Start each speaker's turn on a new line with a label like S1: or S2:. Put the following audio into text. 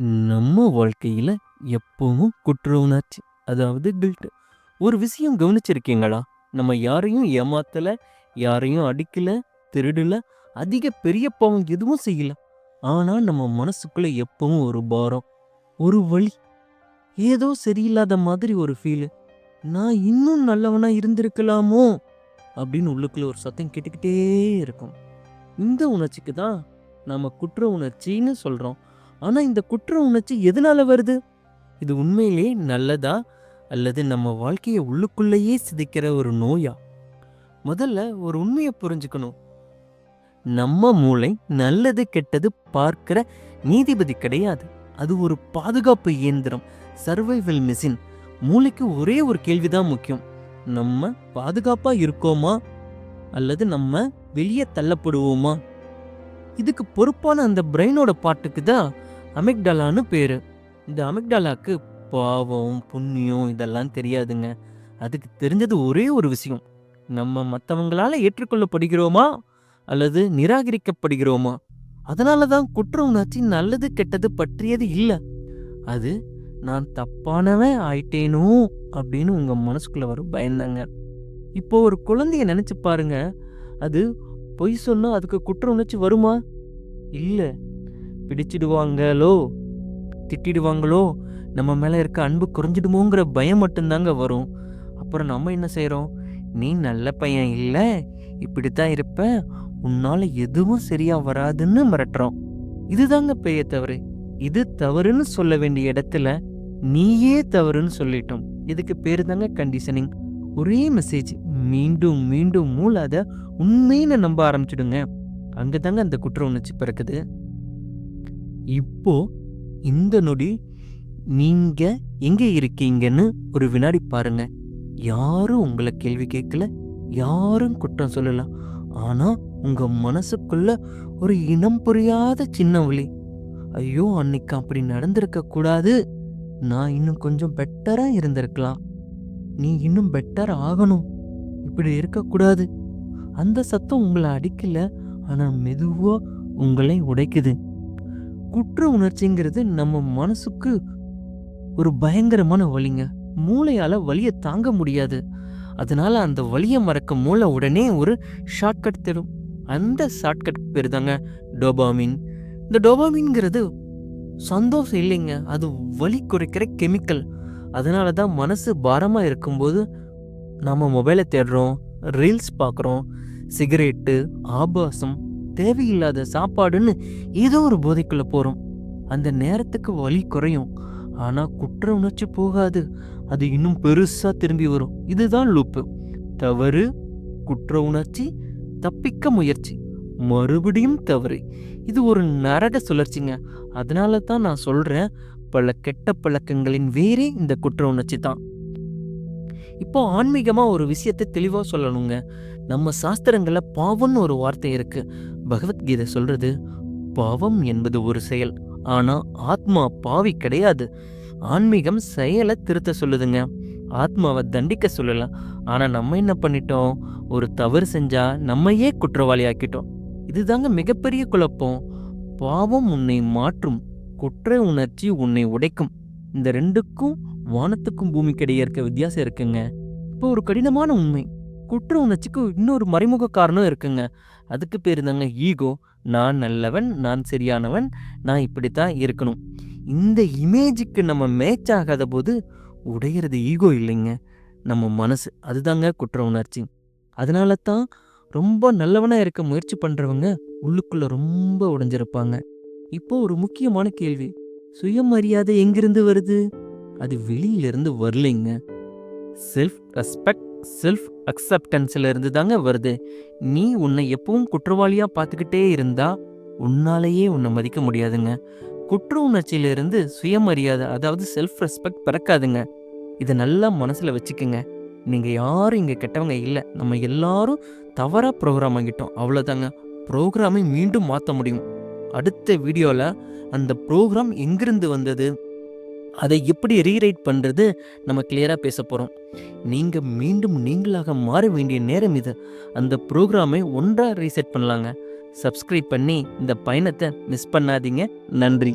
S1: நம்ம வாழ்க்கையில் எப்பவும் குற்ற உணர்ச்சி அதாவது கில்ட் ஒரு விஷயம் கவனிச்சிருக்கீங்களா? நம்ம யாரையும் ஏமாத்தலை யாரையும் அடிக்கலை திருடலை அதிக பெரிய பாவம் எதுவும் செய்யல. ஆனால் நம்ம மனசுக்குள்ளே எப்பவும் ஒரு பாரம் ஒரு வழி ஏதோ சரியில்லாத மாதிரி ஒரு ஃபீலு நான் இன்னும் நல்லவனாக இருந்திருக்கலாமோ? அப்படின்னு உள்ளுக்குள்ளே ஒரு சத்தம் கேட்டுக்கிட்டே இருக்கும். இந்த உணர்ச்சிக்கு தான் நம்ம குற்ற உணர்ச்சின்னு சொல்கிறோம் ஆனா இந்த குற்ற உணர்ச்சி எதனால வருது? இது உண்மையிலே நல்லதா? அல்லது நம்ம வாழ்க்கையை உள்ளுக்குள்ளேயே சிதைக்கிற ஒரு நோயா? முதல்ல ஒரு உண்மையை புரிஞ்சுக்கணும். நம்ம மூளை நல்லது கெட்டது பார்க்கிற நீதிபதி கிடையாது. அது ஒரு பாதுகாப்பு இயந்திரம் சர்வைவல் மிஷின் மூளைக்கு ஒரே ஒரு கேள்விதான் முக்கியம். நம்ம பாதுகாப்பா இருக்கோமா? அல்லது நம்ம வெளியே தள்ளப்படுவோமா? இதுக்கு பொறுப்பான அந்த பிரெயினோட பாட்டுக்கு தான் அமிக்டலான்னு பேர். இந்த அமிக்டலாக்கு பாவம் புண்ணியம் இதெல்லாம் தெரியாதுங்க. அதுக்கு தெரிஞ்சது ஒரே ஒரு விஷயம். நம்ம மற்றவங்களால் ஏற்றுக்கொள்ளப்படுகிறோமா? அல்லது நிராகரிக்கப்படுகிறோமா? அதனால தான் குற்ற உணர்ச்சி நல்லது கெட்டது பற்றியது இல்லை. அது நான் தப்பானவன் ஆயிட்டேனோ? அப்படின்னு உங்கள் மனசுக்குள்ளே வரும் பயந்தாங்க இப்போ ஒரு குழந்தைய நினச்சி பாருங்க. அது பொய் சொன்னால் அதுக்கு குற்ற உணர்ச்சி வருமா? இல்லை. பிடிச்சிடுவாங்களோ? திட்டிடுவாங்களோ? நம்ம மேலே இருக்க அன்பு குறைஞ்சிடுமோங்கிற பயம் மட்டும்தாங்க வரும். அப்புறம் நம்ம என்ன செய்கிறோம் நீ நல்ல பையன் இல்லை. இப்படி தான் இருப்ப. உன்னால் எதுவும் சரியாக வராதுன்னு மிரட்டுறோம். இதுதாங்க பெரிய தவறு. இது தவறுன்னு சொல்ல வேண்டிய இடத்துல நீயே தவறுன்னு சொல்லிட்டோம். இதுக்கு பேர் தாங்க கண்டிஷனிங் ஒரே மெசேஜ் மீண்டும் மீண்டும் மூளை அதை உண்மைன்னு நம்ப ஆரம்பிச்சிடுங்க. அங்கே தாங்க அந்த குற்ற உணர்ச்சி பிறக்குது. இப்போ இந்த நொடி நீங்க எங்க இருக்கீங்கன்னு ஒரு வினாடி பாருங்க. யாரும் உங்களை கேள்வி கேட்கல யாரும் குற்றம் சொல்லலாம் ஆனா உங்க மனசுக்குள்ள ஒரு இனம் புரியாத சின்ன வழி ஐயோ அன்னைக்கு அப்படி நடந்திருக்க கூடாது. நான் இன்னும் கொஞ்சம் பெட்டரா இருந்திருக்கலாம். நீ இன்னும் பெட்டர் ஆகணும். இப்படி இருக்கக்கூடாது. அந்த சத்தம் உங்களை அடிக்கல ஆனா மெதுவா உங்களை உடைக்குது. குற்ற உணர்ச்சிங்கிறது நம்ம மனசுக்கு ஒரு பயங்கரமான வலிங்க. மூளையால் வலியை தாங்க முடியாது. அதனால அந்த வலியை மறக்க மூளை உடனே ஒரு ஷார்ட்கட் தரும் அந்த ஷார்ட்கட் பேர் தாங்க டோபாமின் இந்த டோபாமின்ங்கிறது சந்தோஷம் இல்லைங்க. அது வலி குறைக்கிற கெமிக்கல் அதனால தான் மனசு பாரமாக இருக்கும்போது நம்ம மொபைலை தேடுறோம் ரீல்ஸ் பார்க்குறோம் சிகரெட்டு ஆபாசம் தேவையில்லாத சாப்பாடுன்னு ஏதோ ஒரு போதைக்குள்ளே போகிறோம் அந்த நேரத்துக்கு வலி குறையும். ஆனால் குற்ற உணர்ச்சி போகாது. அது இன்னும் பெருசாக திரும்பி வரும். இதுதான் லூப்பு தவறு குற்ற உணர்ச்சி தப்பிக்க முயற்சி. மறுபடியும் தவறு. இது ஒரு நரக சுழற்சிங்க. அதனால தான் நான் சொல்கிறேன் பல கெட்ட பழக்கங்களின் வேரே இந்த குற்ற உணர்ச்சி தான். இப்போ ஆன்மீகமாக ஒரு விஷயத்தை தெளிவாக சொல்லணுங்க. நம்ம சாஸ்திரங்களில் பாவம்னு ஒரு வார்த்தை இருக்கு. பகவத்கீதை சொல்றது பாவம் என்பது ஒரு செயல் ஆனா ஆத்மா பாவி கிடையாது. ஆன்மீகம் செயலை திருத்த சொல்லுதுங்க. ஆத்மாவை தண்டிக்க சொல்லலாம் ஆனா நம்ம என்ன பண்ணிட்டோம்? ஒரு தவறு செஞ்சா நம்மையே குற்றவாளி ஆக்கிட்டோம். இதுதாங்க மிகப்பெரிய குழப்பம். பாவம் உன்னை மாற்றும் குற்ற உணர்ச்சி உன்னை உடைக்கும். இந்த ரெண்டுக்கும் வானத்துக்கும் பூமிக்கு இடையே இருக்க வித்தியாசம் இருக்குங்க. இப்போ ஒரு கடினமான உண்மை. குற்ற உணர்ச்சிக்கு இன்னொரு மறைமுக காரணம் இருக்குங்க. அதுக்கு பேர் தாங்க ஈகோ. நான் நல்லவன் நான் சரியானவன் நான் இப்படித்தான் இருக்கணும். இந்த இமேஜுக்கு நம்ம மேட்ச் ஆகாத போது உடையிறது ஈகோ இல்லைங்க. நம்ம மனசு. அதுதாங்க குற்ற உணர்ச்சி. அதனால தான் ரொம்ப நல்லவனாக இருக்க முயற்சி பண்ணுறவங்க உள்ளுக்குள்ளே ரொம்ப உடைஞ்சிருப்பாங்க. இப்போ ஒரு முக்கியமான கேள்வி. சுயமரியாதை எங்கிருந்து வருது? அது வெளியிலிருந்து வரலைங்க. செல்ஃப் ரெஸ்பெக்ட் செல்ஃப் அக்செப்டன்ஸ்ல இருந்து தாங்க வருது. நீ உன்னை எப்பவும் குற்றவாளியாக பார்த்துக்கிட்டே இருந்தா உன்னாலேயே உன்னை மதிக்க முடியாதுங்க. குற்ற உணர்ச்சியிலிருந்து சுயமரியாதை அதாவது செல்ஃப் ரெஸ்பெக்ட் பிறக்காதுங்க. இதை நல்லா மனசில் வச்சுக்கோங்க. நீங்கள் யாரும் இங்கே கெட்டவங்க இல்லை. நம்ம எல்லாரும் தவறாக ப்ரோக்ராம் ஆகிட்டோம். அவ்வளோதாங்க ப்ரோக்ராமை மீண்டும் மாற்ற முடியும். அடுத்த வீடியோவில் அந்த ப்ரோக்ராம் எங்கிருந்து வந்தது? அதை எப்படி ரீரைட் பண்ணுறது நம்ம கிளியராக பேச போகிறோம் நீங்கள் மீண்டும் நீங்களாக மாற வேண்டிய நேரம் இது. அந்த ப்ரோக்ராமை ஒன்றாக ரீசெட் பண்ணலாங்க. சப்ஸ்கிரைப் பண்ணி இந்த பயணத்தை மிஸ் பண்ணாதீங்க. நன்றி.